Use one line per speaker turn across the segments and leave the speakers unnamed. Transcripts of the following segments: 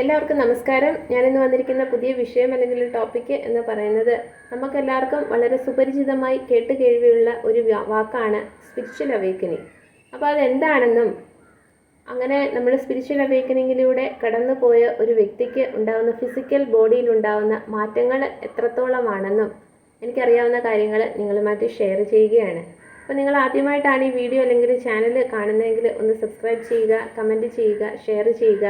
എല്ലാവർക്കും നമസ്കാരം. ഞാനിന്ന് വന്നിരിക്കുന്ന പുതിയ വിഷയം അല്ലെങ്കിൽ ടോപ്പിക്ക് എന്ന് പറയുന്നത് നമുക്കെല്ലാവർക്കും വളരെ സുപരിചിതമായി കേട്ട് കേൾവിയുള്ള ഒരു വാക്കാണ് സ്പിരിച്വൽ അവേക്കനിങ് അപ്പോൾ അതെന്താണെന്നും അങ്ങനെ നമ്മൾ സ്പിരിച്വൽ അവേക്കനിങ്ങിലൂടെ കടന്നു പോയ ഒരു വ്യക്തിക്ക് ഉണ്ടാകുന്ന ഫിസിക്കൽ ബോഡിയിൽ ഉണ്ടാകുന്ന മാറ്റങ്ങൾ എത്രത്തോളമാണെന്നും എനിക്കറിയാവുന്ന കാര്യങ്ങൾ നിങ്ങളുമായിട്ട് ഷെയർ ചെയ്യുകയാണ്. അപ്പോൾ നിങ്ങൾ ആദ്യമായിട്ടാണ് ഈ വീഡിയോ അല്ലെങ്കിൽ ചാനൽ കാണുന്നതെങ്കിൽ ഒന്ന് സബ്സ്ക്രൈബ് ചെയ്യുക കമന്റ് ചെയ്യുക ഷെയർ ചെയ്യുക.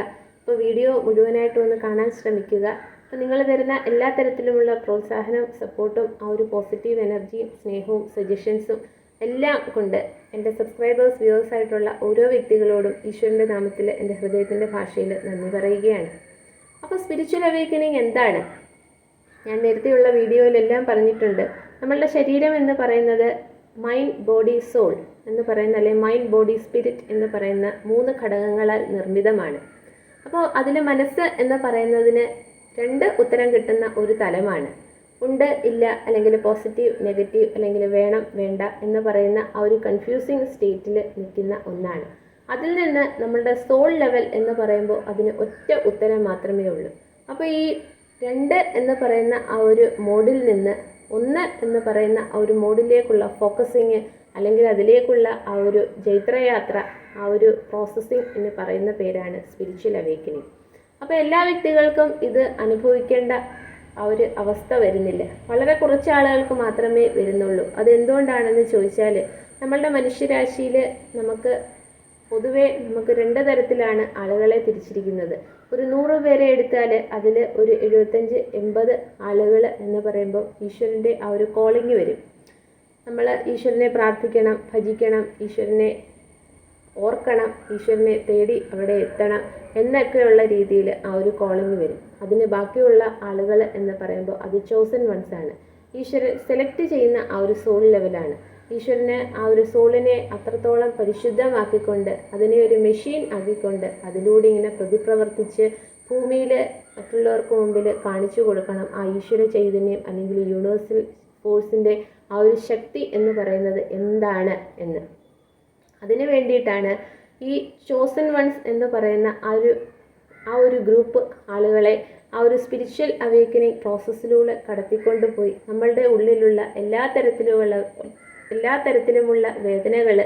അപ്പോൾ വീഡിയോ മുഴുവനായിട്ട് ഒന്ന് കാണാൻ ശ്രമിക്കുക. അപ്പോൾ നിങ്ങൾ തരുന്ന എല്ലാ തരത്തിലുമുള്ള പ്രോത്സാഹനവും സപ്പോർട്ടും ആ ഒരു പോസിറ്റീവ് എനർജിയും സ്നേഹവും സജഷൻസും എല്ലാം കൊണ്ട് എന്റെ സബ്സ്ക്രൈബേഴ്സ് വ്യൂവേഴ്സ് ആയിട്ടുള്ള ഓരോ വ്യക്തികളോടും ഈശ്വരന്റെ നാമത്തിൽ എന്റെ ഹൃദയത്തിന്റെ ഭാഷയിൽ നന്ദി പറയുകയാണ്. അപ്പോൾ സ്പിരിച്വൽ അവേക്കനിങ് എന്താണ്? ഞാൻ നേരത്തെയുള്ള വീഡിയോയിലെല്ലാം പറഞ്ഞിട്ടുണ്ട്. നമ്മളുടെ ശരീരം എന്ന് പറയുന്നത് മൈൻഡ് ബോഡി സോൾ എന്ന് പറയുന്ന അല്ലെങ്കിൽ മൈൻഡ് ബോഡി സ്പിരിറ്റ് എന്ന് പറയുന്ന മൂന്ന് ഘടകങ്ങളാൽ നിർമ്മിതമാണ്. അപ്പോൾ അതിൽ മനസ്സ് എന്ന് പറയുന്നതിന് രണ്ട് ഉത്തരം കിട്ടുന്ന ഒരു തലമാണ്. ഉണ്ട് ഇല്ല അല്ലെങ്കിൽ പോസിറ്റീവ് നെഗറ്റീവ് അല്ലെങ്കിൽ വേണം വേണ്ട എന്ന് പറയുന്ന ആ ഒരു കൺഫ്യൂസിങ് സ്റ്റേറ്റിൽ നിൽക്കുന്ന ഒന്നാണ്. അതിൽ നിന്ന് നമ്മളുടെ സോൾ ലെവൽ എന്ന് പറയുമ്പോൾ അതിന് ഒറ്റ ഉത്തരം മാത്രമേ ഉള്ളൂ. അപ്പോൾ ഈ രണ്ട് എന്ന് പറയുന്ന ആ ഒരു മോഡിൽ നിന്ന് ഒന്ന് എന്ന് പറയുന്ന ആ ഒരു മോഡിലേക്കുള്ള ഫോക്കസിങ് അല്ലെങ്കിൽ അതിലേക്കുള്ള ആ ഒരു ജൈത്രയാത്ര ആ ഒരു പ്രോസസ്സിംഗ് എന്ന് പറയുന്ന പേരാണ് സ്പിരിച്വൽ അവേക്കനിങ് അപ്പോൾ എല്ലാ വ്യക്തികൾക്കും ഇത് അനുഭവിക്കേണ്ട ആ ഒരു അവസ്ഥ വരുന്നില്ല. വളരെ കുറച്ച് ആളുകൾക്ക് മാത്രമേ വരുന്നുള്ളൂ. അതെന്തുകൊണ്ടാണെന്ന് ചോദിച്ചാൽ നമ്മളുടെ മനുഷ്യരാശിയിൽ നമുക്ക് പൊതുവെ നമുക്ക് രണ്ട് തരത്തിലാണ് ആളുകളെ തിരിച്ചിരിക്കുന്നത്. ഒരു നൂറ് പേരെ എടുത്താൽ അതിൽ ഒരു എഴുപത്തഞ്ച് എൺപത് ആളുകൾ എന്ന് പറയുമ്പോൾ ഈശ്വരന്റെ ആ ഒരു കോളിങ് വരും. നമ്മൾ ഈശ്വരനെ പ്രാർത്ഥിക്കണം ഭജിക്കണം ഈശ്വരനെ ഓർക്കണം ഈശ്വരനെ തേടി അവിടെ എത്തണം എന്നൊക്കെയുള്ള രീതിയിൽ ആ ഒരു കോളിംഗ് വരും. അതിന് ബാക്കിയുള്ള ആളുകൾ എന്ന് പറയുമ്പോൾ അത് ചോസൻ വൺസ് ആണ്. ഈശ്വരൻ സെലക്ട് ചെയ്യുന്ന ആ ഒരു സോൾ ലെവലാണ് ഈശ്വരന് ആ ഒരു സോളിനെ അത്രത്തോളം പരിശുദ്ധമാക്കിക്കൊണ്ട് അതിനെ ഒരു മെഷീൻ ആക്കിക്കൊണ്ട് അതിലൂടെ ഇങ്ങനെ പ്രതിപ്രവർത്തിച്ച് ഭൂമിയിൽ മറ്റുള്ളവർക്ക് മുമ്പിൽ കാണിച്ചു കൊടുക്കണം ആ ഈശ്വര ചൈതന്യം അല്ലെങ്കിൽ യൂണിവേഴ്സൽ ഫോഴ്സിന്റെ ആ ഒരു ശക്തി എന്ന് പറയുന്നത് എന്താണ് എന്ന്. അതിനു വേണ്ടിയിട്ടാണ് ഈ ചോസൻ വൺസ് എന്ന് പറയുന്ന ആ ഒരു ആ ഒരു ഗ്രൂപ്പ് ആളുകളെ ആ ഒരു സ്പിരിച്വൽ അവേക്കനിങ് പ്രോസസ്സിലൂടെ കടത്തിക്കൊണ്ട് പോയി. നമ്മളുടെ ഉള്ളിലുള്ള എല്ലാ തരത്തിലുമുള്ള എല്ലാ തരത്തിലുമുള്ള വേദനകൾ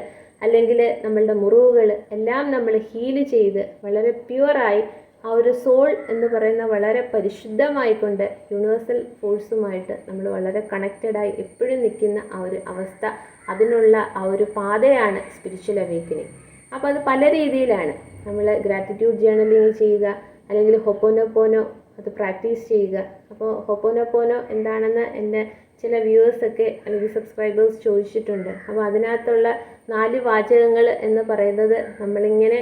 അല്ലെങ്കിൽ നമ്മളുടെ മുറിവുകൾ എല്ലാം നമ്മൾ ഹീൽ ചെയ്ത് വളരെ പ്യുവറായി ആ ഒരു സോൾ എന്ന് പറയുന്ന വളരെ പരിശുദ്ധമായിക്കൊണ്ട് യൂണിവേഴ്സൽ ഫോഴ്സുമായിട്ട് നമ്മൾ വളരെ കണക്റ്റഡായി എപ്പോഴും നിൽക്കുന്ന ആ ഒരു അവസ്ഥ അതിനുള്ള ആ ഒരു പാതയാണ് സ്പിരിച്വൽ അവേക്കനിങ് അപ്പോൾ അത് പല രീതിയിലാണ്. നമ്മൾ ഗ്രാറ്റിറ്റ്യൂഡ് ജേണലിങ് ചെയ്യുക അല്ലെങ്കിൽ ഹൊപ്പോനോപ്പോനോ അത് പ്രാക്ടീസ് ചെയ്യുക. അപ്പോൾ ഹൊപ്പോനോപ്പോനോ എന്താണെന്ന് എന്റെ ചില വ്യൂവേഴ്സൊക്കെ അല്ലെങ്കിൽ സബ്സ്ക്രൈബേഴ്സ് ചോദിച്ചിട്ടുണ്ട്. അപ്പോൾ അതിനകത്തുള്ള നാല് വാചകങ്ങൾ എന്ന് പറയുന്നത് നമ്മളിങ്ങനെ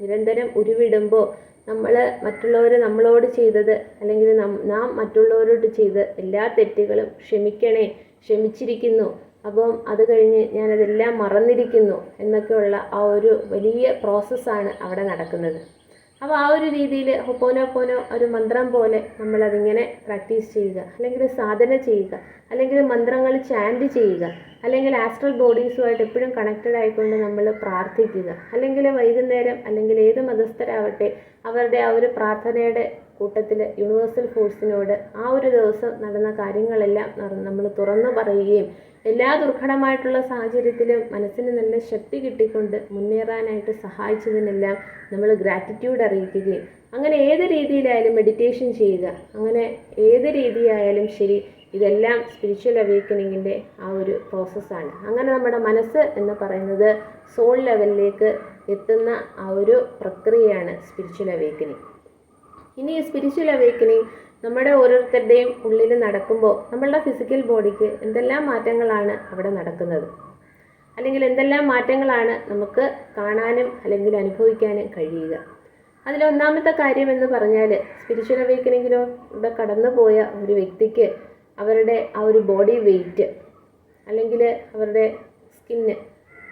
നിരന്തരം ഉരുവിടുമ്പോൾ നമ്മൾ മറ്റുള്ളവർ നമ്മളോട് ചെയ്തത് അല്ലെങ്കിൽ നാം മറ്റുള്ളവരോട് ചെയ്ത എല്ലാ തെറ്റുകളും ക്ഷമിക്കണേ ക്ഷമിച്ചിരിക്കുന്നു. അപ്പം അത് കഴിഞ്ഞ് ഞാനതെല്ലാം മറന്നിരിക്കുന്നു എന്നൊക്കെയുള്ള ആ ഒരു വലിയ പ്രോസസ്സാണ് അവിടെ നടക്കുന്നത്. അപ്പോൾ ആ ഒരു രീതിയിൽ ഹൊപ്പോനോ പോനോ ഒരു മന്ത്രം പോലെ നമ്മളതിങ്ങനെ പ്രാക്ടീസ് ചെയ്യുക. അല്ലെങ്കിൽ സാധന ചെയ്യുക. അല്ലെങ്കിൽ മന്ത്രങ്ങൾ ചാൻഡ് ചെയ്യുക. അല്ലെങ്കിൽ ആസ്ട്രൽ ബോഡീസുമായിട്ട് എപ്പോഴും കണക്റ്റഡ് ആയിക്കൊണ്ട് നമ്മൾ പ്രാർത്ഥിക്കുക. അല്ലെങ്കിൽ വൈകുന്നേരം അല്ലെങ്കിൽ ഏത് മതസ്ഥരാവട്ടെ അവരുടെ ആ ഒരു പ്രാർത്ഥനയുടെ കൂട്ടത്തിൽ യൂണിവേഴ്സൽ ഫോഴ്സിനോട് ആ ഒരു ദിവസം നടന്ന കാര്യങ്ങളെല്ലാം നമ്മൾ തുറന്നു പറയുകയും എല്ലാ ദുർഘടമായിട്ടുള്ള സാഹചര്യത്തിലും മനസ്സിന് നല്ല ശക്തി കിട്ടിക്കൊണ്ട് മുന്നേറാനായിട്ട് സഹായിച്ചതിനെല്ലാം നമ്മൾ ഗ്രാറ്റിറ്റ്യൂഡ് അറിയിക്കുകയും അങ്ങനെ ഏത് രീതിയിലായാലും മെഡിറ്റേഷൻ ചെയ്യുക അങ്ങനെ ഏത് രീതിയായാലും ശരി ഇതെല്ലാം സ്പിരിച്വൽ അവേക്കനിങ്ങിന്റെ ആ ഒരു പ്രോസസ്സാണ് അങ്ങനെ നമ്മുടെ മനസ്സ് എന്ന് പറയുന്നത് സോൾ ലെവലിലേക്ക് എത്തുന്ന ആ ഒരു പ്രക്രിയയാണ് സ്പിരിച്വൽ അവേക്കനിങ് ഇനി ഈ സ്പിരിച്വൽ അവേക്കനിങ് നമ്മുടെ ഓരോരുത്തരുടെയും ഉള്ളിൽ നടക്കുമ്പോൾ നമ്മളുടെ ഫിസിക്കൽ ബോഡിക്ക് എന്തെല്ലാം മാറ്റങ്ങളാണ് അവിടെ നടക്കുന്നത്? അല്ലെങ്കിൽ എന്തെല്ലാം മാറ്റങ്ങളാണ് നമുക്ക് കാണാനും അല്ലെങ്കിൽ അനുഭവിക്കാനും കഴിയുക? അതിലൊന്നാമത്തെ കാര്യം എന്ന് പറഞ്ഞാൽ സ്പിരിച്വൽ അവേക്കനിങ്ങിലൂടെ കടന്നു പോയ ഒരു വ്യക്തിക്ക് അവരുടെ ആ ഒരു ബോഡി വെയ്റ്റ് അല്ലെങ്കിൽ അവരുടെ സ്കിന്ന്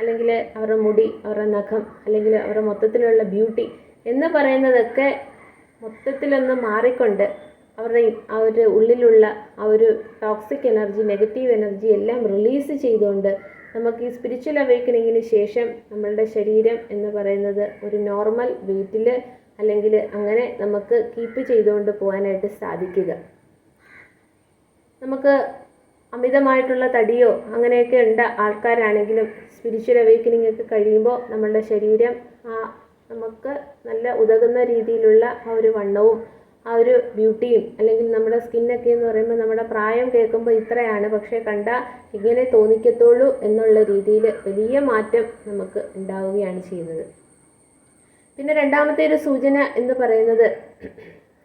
അല്ലെങ്കിൽ അവരുടെ മുടി അവരുടെ നഖം അല്ലെങ്കിൽ അവരുടെ മൊത്തത്തിലുള്ള ബ്യൂട്ടി എന്ന് പറയുന്നതൊക്കെ മൊത്തത്തിലൊന്ന് മാറിക്കൊണ്ട് അവരുടെ ഒരു ഉള്ളിലുള്ള ആ ഒരു ടോക്സിക് എനർജി നെഗറ്റീവ് എനർജി എല്ലാം റിലീസ് ചെയ്തുകൊണ്ട് നമുക്ക് ഈ സ്പിരിച്വൽ അവേക്കനിങ്ങിന് ശേഷം നമ്മളുടെ ശരീരം എന്ന് പറയുന്നത് ഒരു നോർമൽ വെയിറ്റിൽ അല്ലെങ്കിൽ അങ്ങനെ നമുക്ക് കീപ്പ് ചെയ്തുകൊണ്ട് പോകാനായിട്ട് സാധിക്കുക. നമുക്ക് അമിതമായിട്ടുള്ള തടിയോ അങ്ങനെയൊക്കെ ഉണ്ട ആൾക്കാരാണെങ്കിലും സ്പിരിച്വൽ അവേക്കനിങ് ഒക്കെ കഴിയുമ്പോൾ നമ്മളുടെ ശരീരം ആ നമുക്ക് നല്ല ഉതകുന്ന രീതിയിലുള്ള ആ ഒരു വണ്ണവും ആ ഒരു ബ്യൂട്ടിയും അല്ലെങ്കിൽ നമ്മുടെ സ്കിന്നൊക്കെ എന്ന് പറയുമ്പോൾ നമ്മുടെ പ്രായം കേൾക്കുമ്പോൾ ഇത്രയാണ്. പക്ഷേ കണ്ട ഇങ്ങനെ തോന്നിക്കത്തുള്ളൂ എന്നുള്ള രീതിയിൽ വലിയ മാറ്റം നമുക്ക് ഉണ്ടാവുകയാണ് ചെയ്യുന്നത്. പിന്നെ രണ്ടാമത്തെ ഒരു സൂചന എന്ന് പറയുന്നത്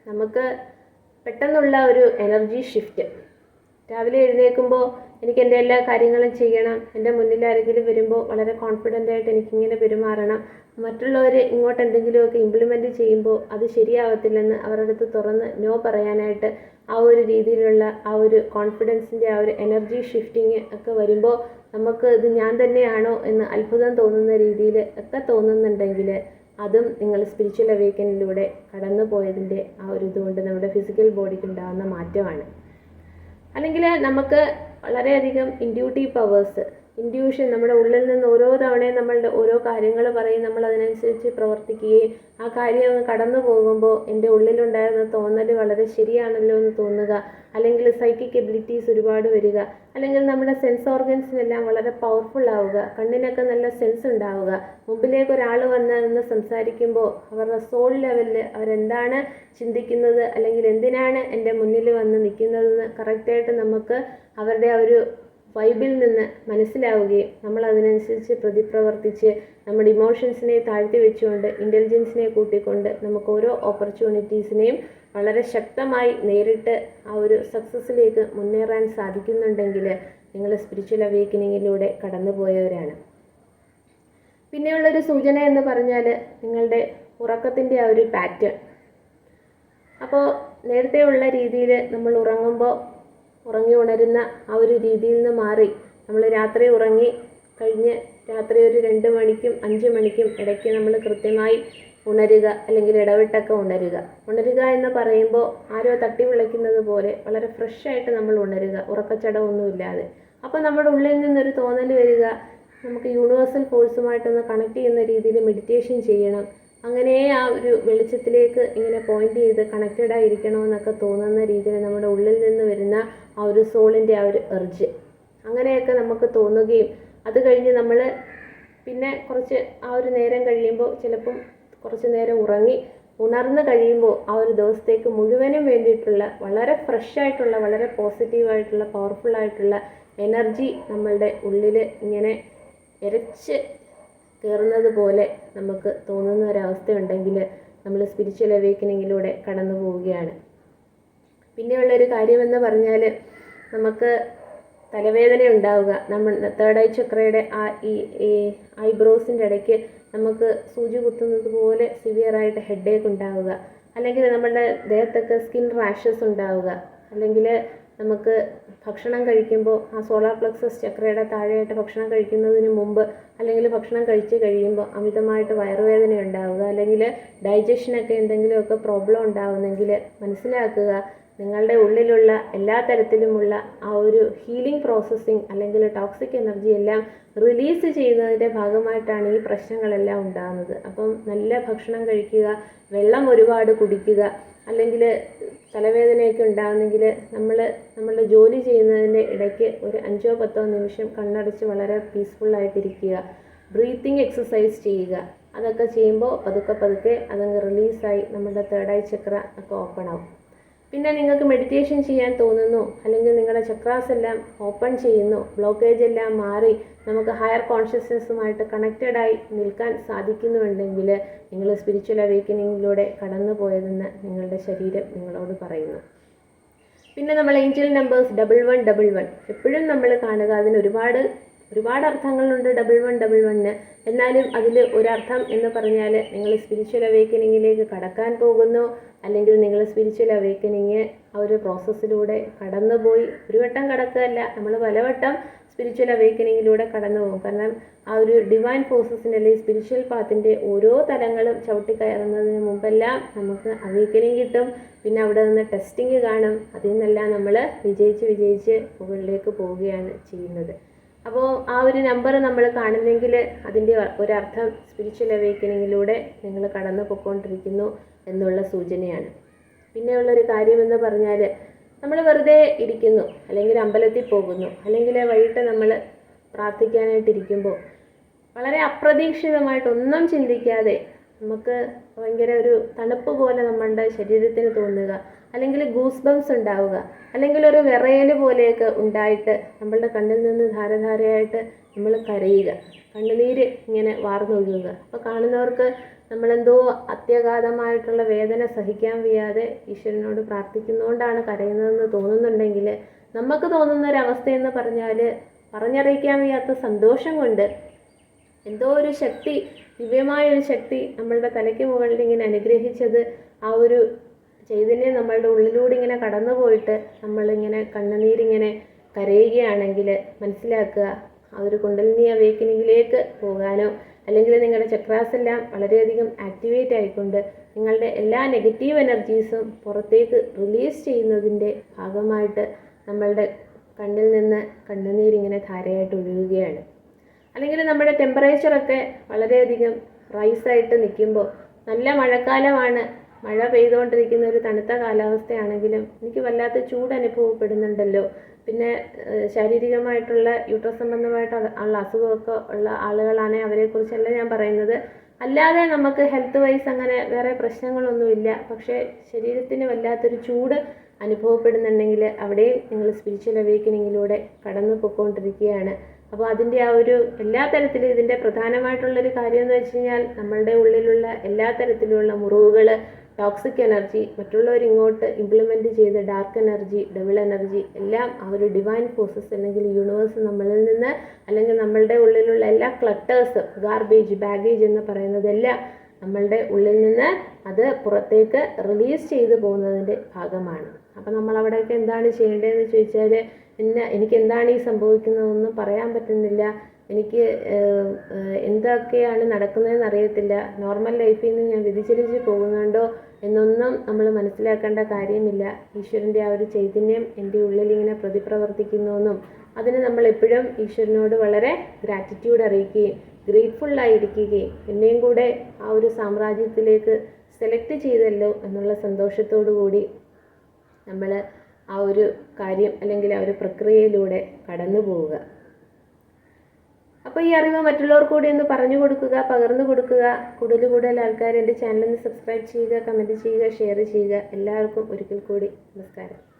നമുക്ക് പെട്ടെന്നുള്ള ഒരു എനർജി ഷിഫ്റ്റ് രാവിലെ എഴുന്നേൽക്കുമ്പോൾ എനിക്ക് എന്റെ എല്ലാ കാര്യങ്ങളും ചെയ്യണം. എന്റെ മുന്നിൽ ആരെങ്കിലും വരുമ്പോൾ വളരെ കോൺഫിഡന്റ് ആയിട്ട് എനിക്കിങ്ങനെ പെരുമാറണം. മറ്റുള്ളവർ ഇങ്ങോട്ട് എന്തെങ്കിലുമൊക്കെ ഇംപ്ലിമെന്റ് ചെയ്യുമ്പോൾ അത് ശരിയാവത്തില്ലെന്ന് അവരുടെ അടുത്ത് തുറന്ന് നോ പറയാനായിട്ട് ആ ഒരു രീതിയിലുള്ള ആ ഒരു കോൺഫിഡൻസിന്റെ ആ ഒരു എനർജി ഷിഫ്റ്റിങ് ഒക്കെ വരുമ്പോൾ നമുക്ക് ഇത് ഞാൻ തന്നെയാണോ എന്ന് അത്ഭുതം തോന്നുന്ന രീതിയിൽ ഒക്കെ തോന്നുന്നുണ്ടെങ്കിൽ അതും നിങ്ങൾ സ്പിരിച്വൽ അവേക്കനിലൂടെ കടന്നു പോയതിന്റെ ആ ഒരു ഇതുകൊണ്ട് നമ്മുടെ ഫിസിക്കൽ ബോഡിക്ക് ഉണ്ടാകുന്ന മാറ്റമാണ്. അല്ലെങ്കിൽ നമുക്ക് വളരെയധികം ഇൻഡ്യൂട്ടീവ് പവേഴ്സ് ഇൻഡ്യൂഷൻ നമ്മുടെ ഉള്ളിൽ നിന്ന് ഓരോ തവണയും നമ്മളുടെ ഓരോ കാര്യങ്ങൾ പറയും നമ്മൾ അതിനനുസരിച്ച് പ്രവർത്തിക്കുകയും ആ കാര്യം അങ്ങ് കടന്നു പോകുമ്പോൾ എന്റെ ഉള്ളിലുണ്ടായിരുന്ന തോന്നൽ വളരെ ശരിയാണല്ലോ എന്ന് തോന്നുക. അല്ലെങ്കിൽ സൈക്കിക് എബിലിറ്റീസ് ഒരുപാട് വരിക. അല്ലെങ്കിൽ നമ്മുടെ സെൻസ് ഓർഗൻസിനെല്ലാം വളരെ പവർഫുൾ ആവുക. കണ്ണിനൊക്കെ നല്ല സെൻസ് ഉണ്ടാവുക. മുമ്പിലേക്ക് ഒരാൾ വന്ന് നിന്ന് സംസാരിക്കുമ്പോൾ അവരുടെ സോൾ ലെവലിൽ അവരെന്താണ് ചിന്തിക്കുന്നത്? അല്ലെങ്കിൽ എന്തിനാണ് എന്റെ മുന്നിൽ വന്ന് നിൽക്കുന്നതെന്ന് കറക്റ്റായിട്ട് നമുക്ക് അവരുടെ ആ ഒരു വൈബിൽ നിന്ന് മനസ്സിലാവുകയും നമ്മൾ അതിനനുസരിച്ച് പ്രതിപ്രവർത്തിച്ച് നമ്മുടെ ഇമോഷൻസിനെ താഴ്ത്തി വെച്ചുകൊണ്ട് ഇന്റലിജൻസിനെ കൂട്ടിക്കൊണ്ട് നമുക്ക് ഓരോ ഓപ്പർച്യൂണിറ്റീസിനെയും വളരെ ശക്തമായി നേരിട്ട് ആ ഒരു സക്സസ്സിലേക്ക് മുന്നേറാൻ സാധിക്കുന്നുണ്ടെങ്കിൽ നിങ്ങൾ സ്പിരിച്വൽ അവേക്കനിങ്ങിലൂടെ കടന്നുപോയവരാണ്. പിന്നെയുള്ളൊരു സൂചന എന്ന് പറഞ്ഞാൽ നിങ്ങളുടെ ഉറക്കത്തിന്റെ ആ ഒരു പാറ്റേൺ അപ്പോൾ നേരത്തെ ഉള്ള രീതിയിൽ നമ്മൾ ഉറങ്ങുമ്പോൾ ഉറങ്ങി ഉണരുന്ന ആ ഒരു രീതിയിൽ നിന്ന് മാറി. നമ്മൾ രാത്രി ഉറങ്ങി കഴിഞ്ഞ് രാത്രി ഒരു രണ്ട് മണിക്കും അഞ്ച് മണിക്കും ഇടയ്ക്ക് നമ്മൾ കൃത്യമായി ഉണരുക അല്ലെങ്കിൽ ഇടവിട്ടൊക്കെ ഉണരുക. ഉണരുക എന്ന് പറയുമ്പോൾ ആരോ തട്ടി വിളിക്കുന്നത് പോലെ വളരെ ഫ്രഷായിട്ട് നമ്മൾ ഉണരുക. ഉറക്കച്ചടവൊന്നുമില്ലാതെ. അപ്പോൾ നമ്മുടെ ഉള്ളിൽ നിന്നൊരു തോന്നൽ വരിക. നമുക്ക് യൂണിവേഴ്സൽ ഫോഴ്സുമായിട്ടൊന്ന് കണക്ട് ചെയ്യുന്ന രീതിയിൽ മെഡിറ്റേഷൻ ചെയ്യണം. അങ്ങനെ ആ ഒരു വെളിച്ചത്തിലേക്ക് ഇങ്ങനെ പോയിന്റ് ചെയ്ത് കണക്റ്റഡ് ആയിരിക്കണമെന്നൊക്കെ തോന്നുന്ന രീതിയിൽ നമ്മുടെ ഉള്ളിൽ നിന്ന് വരുന്ന ആ ഒരു സോളിന്റെ ആ ഒരു എർജ് അങ്ങനെയൊക്കെ നമുക്ക് തോന്നുകയും അത് കഴിഞ്ഞ് നമ്മൾ പിന്നെ കുറച്ച് ആ ഒരു നേരം കഴിയുമ്പോൾ ചിലപ്പം കുറച്ച് നേരം ഉറങ്ങി ഉണർന്ന് കഴിയുമ്പോൾ ആ ഒരു ദിവസത്തേക്ക് മുഴുവനും വേണ്ടിയിട്ടുള്ള വളരെ ഫ്രഷ് ആയിട്ടുള്ള വളരെ പോസിറ്റീവായിട്ടുള്ള പവർഫുൾ ആയിട്ടുള്ള എനർജി നമ്മളുടെ ഉള്ളിൽ ഇങ്ങനെ ഇരച്ച് കയറുന്നത് പോലെ നമുക്ക് തോന്നുന്ന ഒരവസ്ഥയുണ്ടെങ്കിൽ നമ്മൾ സ്പിരിച്വൽ അവേക്കനിങ്ങിലൂടെ കടന്നു പോവുകയാണ് പിന്നെയുള്ളൊരു കാര്യമെന്ന് പറഞ്ഞാൽ നമുക്ക് തലവേദന ഉണ്ടാവുക നമ്മൾ തേർഡ് ഐ ചക്രയുടെ ആ ഈ ഐബ്രോസിന്റെ ഇടയ്ക്ക് നമുക്ക് സൂചി കുത്തുന്നത് പോലെ സിവിയറായിട്ട് ഹെഡേക്ക് ഉണ്ടാവുക. അല്ലെങ്കിൽ നമ്മുടെ ദേഹത്തൊക്കെ സ്കിൻ റാഷസ് ഉണ്ടാവുക. അല്ലെങ്കിൽ നമുക്ക് ഭക്ഷണം കഴിക്കുമ്പോൾ ആ സോളാർ പ്ലക്സസ് ചക്രയുടെ താഴെയായിട്ട് ഭക്ഷണം കഴിക്കുന്നതിന് മുമ്പ് അല്ലെങ്കിൽ ഭക്ഷണം കഴിച്ച് കഴിയുമ്പോൾ അമിതമായിട്ട് വയറുവേദന ഉണ്ടാവുക. അല്ലെങ്കിൽ ഡൈജഷനൊക്കെ എന്തെങ്കിലുമൊക്കെ പ്രോബ്ലം ഉണ്ടാവുന്നെങ്കിൽ മനസ്സിലാക്കുക. നിങ്ങളുടെ ഉള്ളിലുള്ള എല്ലാ തരത്തിലുമുള്ള ആ ഒരു ഹീലിംഗ് പ്രോസസ്സിങ് അല്ലെങ്കിൽ ടോക്സിക് എനർജി എല്ലാം റിലീസ് ചെയ്യുന്നതിന്റെ ഭാഗമായിട്ടാണ് ഈ പ്രശ്നങ്ങളെല്ലാം ഉണ്ടാകുന്നത്. അപ്പം നല്ല ഭക്ഷണം കഴിക്കുക വെള്ളം ഒരുപാട് കുടിക്കുക അല്ലെങ്കിൽ തലവേദനയൊക്കെ ഉണ്ടാകുന്നെങ്കിൽ നമ്മൾ നമ്മളുടെ ജോലി ചെയ്യുന്നതിന്റെ ഇടയ്ക്ക് ഒരു അഞ്ചോ പത്തോ നിമിഷം കണ്ണടച്ച് വളരെ പീസ്ഫുള്ളായിട്ടിരിക്കുക ബ്രീത്തിങ് എക്സസൈസ് ചെയ്യുക. അതൊക്കെ ചെയ്യുമ്പോൾ പതുക്കെ പതുക്കെ അതങ്ങ് റിലീസായി നമ്മുടെ തേർഡ് ഐ ചക്ര ഒക്കെ ഓപ്പൺ ആവും. പിന്നെ നിങ്ങൾക്ക് മെഡിറ്റേഷൻ ചെയ്യാൻ തോന്നുന്നു അല്ലെങ്കിൽ നിങ്ങളുടെ ചക്രാസ് എല്ലാം ഓപ്പൺ ചെയ്യുന്നു ബ്ലോക്കേജ് എല്ലാം മാറി നമുക്ക് ഹയർ കോൺഷ്യസ്നസ്സുമായിട്ട് കണക്റ്റഡ് ആയി നിൽക്കാൻ സാധിക്കുന്നുണ്ടെങ്കിൽ നിങ്ങൾ സ്പിരിച്വൽ അവേക്കനിങ്ങിലൂടെ കടന്നു പോയതെന്ന് നിങ്ങളുടെ ശരീരം നിങ്ങളോട് പറയുന്നു. പിന്നെ നമ്മൾ angel numbers double one double one എപ്പോഴും നമ്മൾ കാണുക അതിന് ഒരുപാട് ഒരുപാട് അർത്ഥങ്ങളുണ്ട് ഡബിൾ വൺ ഡബിൾ വണ്ണിന് എന്നാലും അതിൽ ഒരർത്ഥം എന്ന് പറഞ്ഞാൽ നിങ്ങൾ സ്പിരിച്വൽ അവേക്കനിങ്ങിലേക്ക് കടക്കാൻ പോകുന്നു. അല്ലെങ്കിൽ നിങ്ങൾ സ്പിരിച്വൽ അവേക്കനിങ് ആ ഒരു പ്രോസസ്സിലൂടെ കടന്നുപോയി. ഒരു വട്ടം കടക്കുകയല്ല നമ്മൾ പലവട്ടം സ്പിരിച്വൽ അവേക്കനിങ്ങിലൂടെ കടന്നു പോകും. കാരണം ആ ഒരു ഡിവൈൻ ഫോഴ്സസിന്റെ അല്ലെങ്കിൽ സ്പിരിച്വൽ പാത്തിന്റെ ഓരോ തലങ്ങളും ചവിട്ടിക്കയറുന്നതിന് മുമ്പെല്ലാം നമുക്ക് അവേക്കനിങ് കിട്ടും. പിന്നെ അവിടെ നിന്ന് ടെസ്റ്റിംഗ് കാണും. അതിൽ നിന്നെല്ലാം നമ്മൾ വിജയിച്ച് വിജയിച്ച് മുകളിലേക്ക് പോവുകയാണ് ചെയ്യുന്നത്. അപ്പോൾ ആ ഒരു നമ്പർ നമ്മൾ കാണുന്നെങ്കിൽ അതിന്റെ ഒരർത്ഥം സ്പിരിച്വൽ അവേക്കനിങ്ങിലൂടെ നിങ്ങൾ കടന്നു പൊയ്ക്കൊണ്ടിരിക്കുന്നു എന്നുള്ള സൂചനയാണ്. പിന്നെയുള്ളൊരു കാര്യമെന്ന് പറഞ്ഞാൽ നമ്മൾ വെറുതെ ഇരിക്കുന്നു അല്ലെങ്കിൽ അമ്പലത്തിൽ പോകുന്നു അല്ലെങ്കിൽ വൈകിട്ട് നമ്മൾ പ്രാർത്ഥിക്കാനായിട്ടിരിക്കുമ്പോൾ വളരെ അപ്രതീക്ഷിതമായിട്ട് ഒന്നും ചിന്തിക്കാതെ നമുക്ക് ഭയങ്കര ഒരു തണുപ്പ് പോലെ നമ്മളുടെ ശരീരത്തിന് തോന്നുക അല്ലെങ്കിൽ ഗൂസ് ബംസ് ഉണ്ടാവുക. അല്ലെങ്കിൽ ഒരു വിറയൽ പോലെയൊക്കെ ഉണ്ടായിട്ട് നമ്മളുടെ കണ്ണിൽ നിന്ന് ധാരധാരയായിട്ട് നമ്മൾ കരയുക. കണ്ണുനീര് ഇങ്ങനെ വാർന്നൊഴുകുക അപ്പോൾ കാണുന്നവർക്ക് നമ്മളെന്തോ അത്യഗാധമായിട്ടുള്ള വേദന സഹിക്കാൻ വയ്യാതെ ഈശ്വരനോട് പ്രാർത്ഥിക്കുന്നതുകൊണ്ടാണ് കരയുന്നതെന്ന് തോന്നുന്നുണ്ടെങ്കിൽ നമുക്ക് തോന്നുന്ന ഒരവസ്ഥയെന്ന് പറഞ്ഞാൽ പറഞ്ഞറിയിക്കാൻ വയ്യാത്ത സന്തോഷം കൊണ്ട് എന്തോ ഒരു ശക്തി ദിവ്യമായ ഒരു ശക്തി നമ്മളുടെ തലയ്ക്ക് മുകളിൽ ഇങ്ങനെ അനുഗ്രഹിച്ചത് ആ ഒരു ചൈതന്യം നമ്മളുടെ ഉള്ളിലൂടെ ഇങ്ങനെ കടന്നു പോയിട്ട് നമ്മളിങ്ങനെ കണ്ണുനീരിങ്ങനെ കരയുകയാണെങ്കിൽ മനസ്സിലാക്കുക ആ ഒരു കുണ്ടലിനി അവേക്കനിങ്ങിലേക്ക് പോകാനോ അല്ലെങ്കിൽ നിങ്ങളുടെ ചക്രാസ് എല്ലാം വളരെയധികം ആക്ടിവേറ്റ് ആയിക്കൊണ്ട് നിങ്ങളുടെ എല്ലാ നെഗറ്റീവ് എനർജീസും പുറത്തേക്ക് റിലീസ് ചെയ്യുന്നതിന്റെ ഭാഗമായിട്ട് നമ്മളുടെ കണ്ണിൽ നിന്ന് കണ്ണുനീരിങ്ങനെ ധാരയായിട്ട് ഒഴുകുകയാണ്. അല്ലെങ്കിൽ നമ്മുടെ ടെമ്പറേച്ചറൊക്കെ വളരെയധികം റൈസായിട്ട് നിൽക്കുമ്പോൾ നല്ല മഴക്കാലമാണ് മഴ പെയ്തുകൊണ്ടിരിക്കുന്ന ഒരു തണുത്ത കാലാവസ്ഥയാണെങ്കിലും എനിക്ക് വല്ലാത്ത ചൂട് അനുഭവപ്പെടുന്നുണ്ടല്ലോ. പിന്നെ ശാരീരികമായിട്ടുള്ള യൂട്രസ് സംബന്ധമായിട്ട് ഉള്ള അസുഖമൊക്കെ ഉള്ള ആളുകളാണെങ്കിൽ അവരെക്കുറിച്ചല്ല ഞാൻ പറയുന്നത്. അല്ലാതെ നമുക്ക് ഹെൽത്ത് വൈസ് അങ്ങനെ വേറെ പ്രശ്നങ്ങളൊന്നുമില്ല. പക്ഷേ ശരീരത്തിന് വല്ലാത്തൊരു ചൂട് അനുഭവപ്പെടുന്നുണ്ടെങ്കിൽ അവിടെയും നിങ്ങൾ സ്പിരിച്വൽ അവേക്കനിങ്ങിലൂടെ കടന്നു പൊയ്ക്കൊണ്ടിരിക്കുകയാണ് അപ്പോൾ അതിന്റെ ആ ഒരു എല്ലാ തരത്തിലും ഇതിന്റെ പ്രധാനമായിട്ടുള്ളൊരു കാര്യം എന്ന് വെച്ച് കഴിഞ്ഞാൽ നമ്മളുടെ ഉള്ളിലുള്ള എല്ലാ തരത്തിലുള്ള മുറിവുകൾ ടോക്സിക് എനർജി മറ്റുള്ളവർ ഇങ്ങോട്ട് ഇംപ്ലിമെന്റ് ചെയ്ത ഡാർക്ക് എനർജി ഡബിൾ എനർജി എല്ലാം ആ ഒരു ഡിവൈൻ ഫോഴ്സസ് അല്ലെങ്കിൽ യൂണിവേഴ്സ് നമ്മളിൽ നിന്ന് അല്ലെങ്കിൽ നമ്മളുടെ ഉള്ളിലുള്ള എല്ലാ ക്ലട്ടേഴ്സ് ഗാർബേജ് ബാഗേജ് എന്ന് പറയുന്നതെല്ലാം നമ്മളുടെ ഉള്ളിൽ നിന്ന് അത് പുറത്തേക്ക് റിലീസ് ചെയ്തു പോകുന്നതിന്റെ ഭാഗമാണ്. അപ്പോൾ നമ്മൾ അവിടെയൊക്കെ എന്താണ് ചെയ്യേണ്ടതെന്ന് ചോദിച്ചാൽ ഇന്ന എനിക്ക് എന്താണ് ഈ സംഭവിക്കുന്നതെന്ന് പറയാൻ പറ്റുന്നില്ല. എനിക്ക് എന്തൊക്കെയാണ് നടക്കുന്നതെന്ന് അറിയത്തില്ല നോർമൽ ലൈഫിൽ നിന്ന് ഞാൻ വ്യതിചലിച്ച് പോകുന്നുണ്ടോ എന്നൊന്നും നമ്മൾ മനസ്സിലാക്കേണ്ട കാര്യമില്ല. ഈശ്വരന്റെ ആ ഒരു ചൈതന്യം എന്റെ ഉള്ളിൽ ഇങ്ങനെ പ്രതിപ്രവർത്തിക്കുന്നുവെന്നും അതിന് നമ്മൾ എപ്പോഴും ഈശ്വരനോട് വളരെ ഗ്രാറ്റിറ്റ്യൂഡ് അറിയിക്കുകയും ഗ്രേറ്റ്ഫുൾ ആയിരിക്കുകയും എന്നെയും കൂടെ ആ ഒരു സാമ്രാജ്യത്തിലേക്ക് സെലക്ട് ചെയ്തല്ലോ എന്നുള്ള സന്തോഷത്തോടു കൂടി നമ്മൾ ആ ഒരു കാര്യം അല്ലെങ്കിൽ ആ ഒരു പ്രക്രിയയിലൂടെ കടന്നു പോവുക. അപ്പോൾ ഈ അറിവ് മറ്റുള്ളവർക്ക് കൂടി ഒന്ന് പറഞ്ഞു കൊടുക്കുക പകർന്നു കൊടുക്കുക. കൂടുതൽ കൂടുതൽ ആൾക്കാർ എന്റെ ഒന്ന് സബ്സ്ക്രൈബ് ചെയ്യുക കമന്റ് ചെയ്യുക ഷെയർ ചെയ്യുക. എല്ലാവർക്കും ഒരിക്കൽ കൂടി നമസ്കാരം.